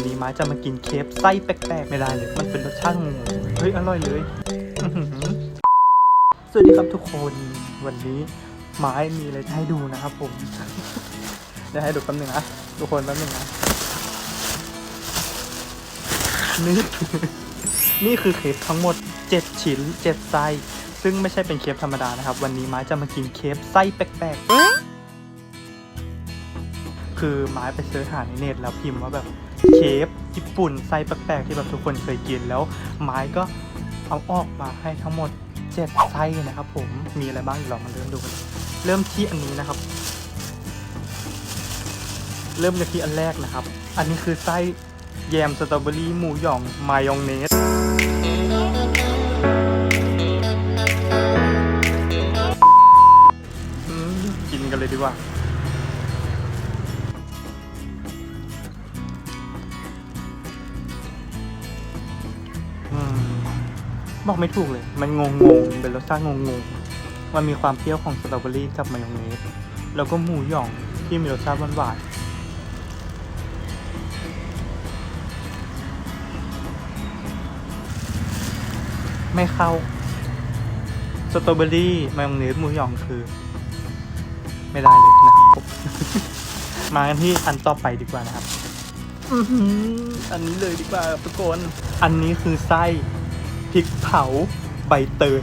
วันนี้ไม้จะมากินเคฟไส้แปลกๆไม่ได้เลย มันเป็นรสชาติงงเฮ้ยอร่อยเลย สวัสดีครับทุกคนวันนี้ไม้มีอะไรให้ดูนะครับผม เดี๋ยวให้ดูแป๊บนึงนะทุกคนแป๊บนึงนะนี่นี่คือเคฟทั้งหมด 7 ชิ้น 7 ไส้ ซึ่งไม่ใช่เป็นเคฟธรรมดานะครับ วันนี้ไม้จะมากินเคฟไส้แปลกๆคือไม้ไปเสิร์ชหาในเน็ตแล้วพิมพ์ว่าแบบ เคฟญี่ปุ่นไส้แปลกๆที่แบบทุกคนเคยกินแล้วไม้ก็เอาออกมาให้ทั้งหมด 7 ไส้นะครับ ผมมีอะไรบ้างเดี๋ยวเรามาเริ่มดูกันเริ่มที่อันนี้นะครับ เริ่มกันที่อันแรกนะครับ อันนี้คือไส้แยมสตรอเบอรี่หมูหยองมายองเนสอืมกินกันเลยดีกว่า บอกไม่ถูกเลย มันงงงๆเป็นรสชาติงงงๆมันมีความเปรี้ยวของสตรอเบอรี่กับมายองเนส แล้วก็หมูหยองที่มีรสชาติหวานๆไม่เข้า สตรอเบอรี่มายองเนสหมูหยองคือ ไม่ได้เลยนะครับมากันที่อันต่อไปดีกว่านะครับอันนี้เลยดีกว่าทุกคน อันนี้คือไส้ พริกเผาใบเตย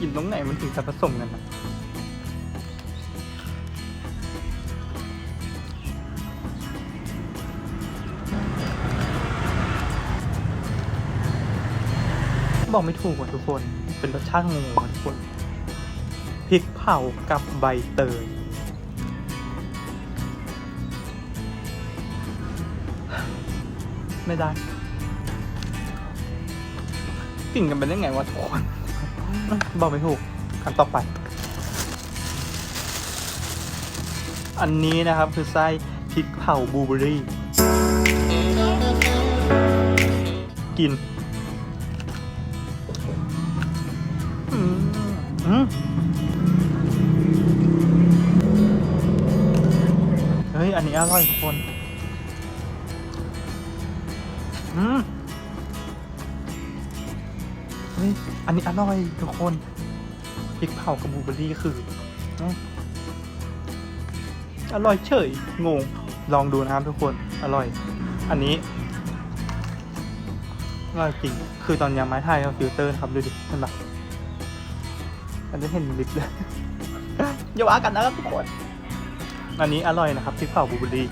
กินตรงไหนมันถึงจะผสมกันนะบอกไม่ถูกว่ะทุกคน เป็นรสชาติงงว่ะทุกคน พริกเผากับใบเตย ไม่ได้ กินกันเป็นได้ไงวะทุกคนบอกไม่ถูกอันต่อไป อันนี้นะครับคือไส้พริกเผาบลูเบอรี่ กินอืมเฮ้ย อันนี้อร่อยทุกคน อืม เฮ้ยอันนี้อร่อยทุกคนพริกเผากับบลูเบอร์รี่คืออร่อยเฉยงง ลองดูนะครับทุกคนอร่อย อันนี้อร่อยจริง คือตอนยังไม้ไทยเอาฟิลเตอร์ครับดูดิเห็นปะมันจะเห็นลิปเลยอย่าว่ากันนะครับทุกคน อันนี้อร่อยนะครับพริกเผาบูเบอร์รี่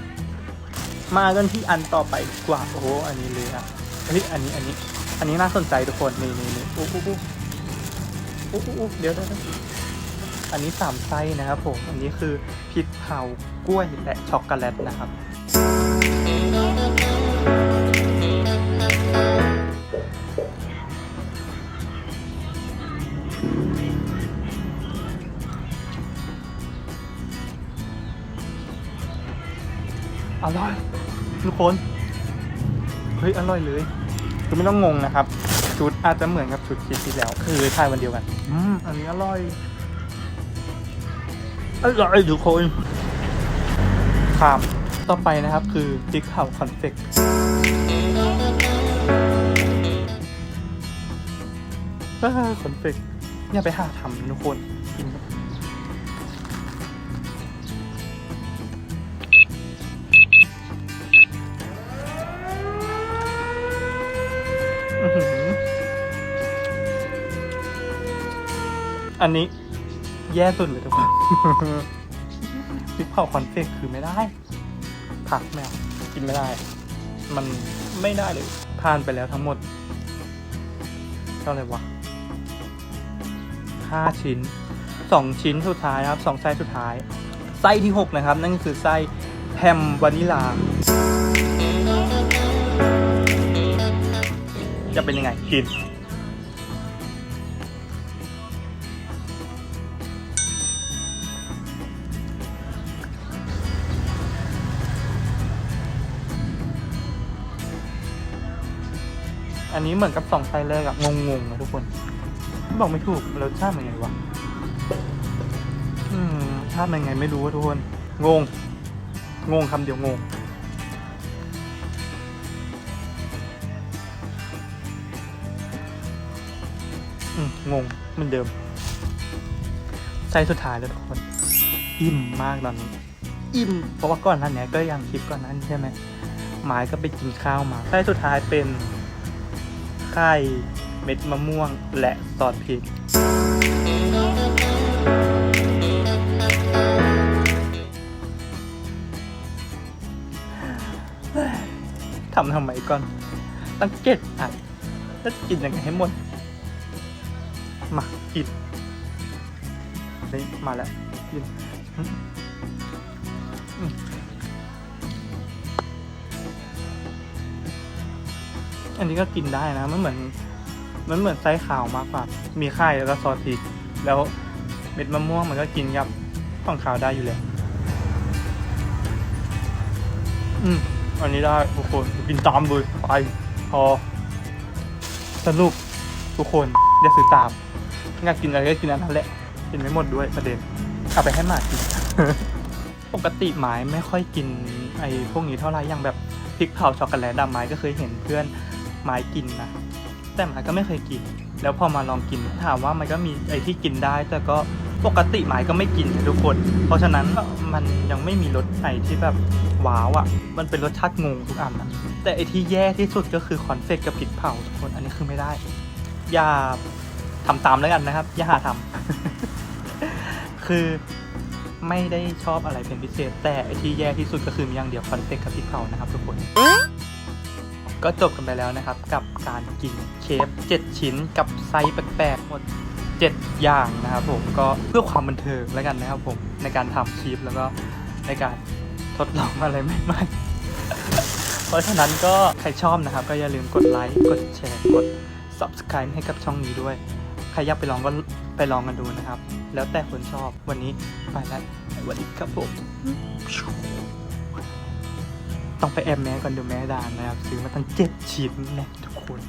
มากันที่อันต่อไปดีกว่าโอ้โหอันนี้เลยอะเฮ้ยอันนี้อันนี้ อันนี้น่าสนใจทุกคนนี่นี่นี่โอ้โหโอ้โหโอ้โหเดี๋ยวเดี๋ยวเดี๋ยวอันนี้สามไส้นะครับผม อันนี้คือพริกเผากล้วยและช็อกโกแลตนะครับอร่อยทุกคน เฮ้ย อร่อยเลย คือไม่ต้องงงนะครับ ชุดอาจจะเหมือนกับชุดคลิปที่แล้ว คือถ่ายวันเดียวกัน อืมอันนี้อร่อยอร่อยทุกคนข้ามต่อไปนะครับคือจิ๊กเผาคอนเฟกก็คอนเฟกเนี่ยไปหาทำทุกคนกินอื้อหื อันนี้แย่สุดเลยทุกคน พริกเผาคอนเฟกคือไม่ได้ ผักแมวกินไม่ได้ มันไม่ได้เลยผ่านไปแล้วทั้งหมด เท่าไหร่วะห้าชิ้นสองชิ้นสุดท้ายนะครับสองไส้สุดท้าย ไส้ที่หกนะครับ นั่นคือไส้แฮมวานิลา จะเป็นยังไงกิน อันนี้เหมือนกับสองไส้แรกอะงงๆนะทุกคนบอกไม่ถูกรสชาติเป็นไงวะอืมชาติเป็นไงไม่รู้ว่าทุกคน งง งงคำเดียวงงอืมงงเหมือนเดิมไส้สุดท้ายแล้วทุกคน อิ่มมากตอนนี้ อิ่ม เพราะว่าก่อนหนั้นเนี้ยก็ยังคลิปก่อนนั้นใช่ไหมหมายก็ไปกินข้าวมาไส้สุดท้ายเป็น ไข่เม็ดมะม่วง และซอสพริก ทำทำไมก่อน ตั้งเจ็ดอันแล้วกินยังไงให้หมด มากินนี่มาแล้วกิน อันนี้ก็กินได้นะ มันเหมือน มันเหมือนไส้ขาวมากกว่า มีไข่แล้วก็ซอสพริก แล้วเม็ดมะม่วงมันก็กินกับของขาวได้อยู่แล้วอืมอันนี้ได้ทุกคนกินตามเลยไปพอสรุปทุกคนอย่าซื้อตามอยากกินอะไรก็กินอันนั้นแหละ กินไม่หมดด้วยประเด็นเอาไปให้หมากิน ปกติหมายไม่ค่อยกินไอ้พวกนี้เท่าไหร่อย่างแบบพริกเผาช็อกโกแลตดำไม้ก็เคยเห็นเพื่อน ไม้กินนะ แต่หมายก็ไม่เคยกิน แล้วพอมาลองกินถามว่ามันก็มีไอ้ที่กินได้ แต่ก็ปกติหมายก็ไม่กินนะทุกคน เพราะฉะนั้นมันยังไม่มีรสไหนที่แบบว้าวอะ่ะ มันเป็นรสชาติงงทุกอันนะแต่ไอที่แย่ที่สุดก็คือคอนเฟกกับพริกเผาทุกคน อันนี้คือไม่ได้ อย่าทำตามแล้วกันนะครับ อย่าหาทำคือไม่ได้ชอบอะไรเป็นพิเศษ แต่ไอที่แย่ที่สุดก็คือมีอย่างเดียวคอนเฟกกับพริกเผานะครับทุกคน ก็จบกันไปแล้วนะครับ กับการกินเคฟ7ชิ้นกับไซส้แปลกๆหมด 7 อย่างนะครับผมก็เพื่อความบันเทิงแล้วกันนะครับผมในการทำคลิปแล้วก็ในการทดลองอะไรใหม่ๆ เพราะฉะนั้นก็ใครชอบนะครับ ก็อย่าลืมกดไลค์กดแชร์กด subscribe ให้กับช่องนี้ด้วย ใครอยากไปลองก็ไปลองกันดูนะครับ แล้วแต่คนชอบวันนี้ไปแล้วสวัสดีครับผม ต้องไปแอบแม้ก่อนดูแม่ดานนะครับ ซื้อมาตั้งเจ็ดชิ้นนะทุกคน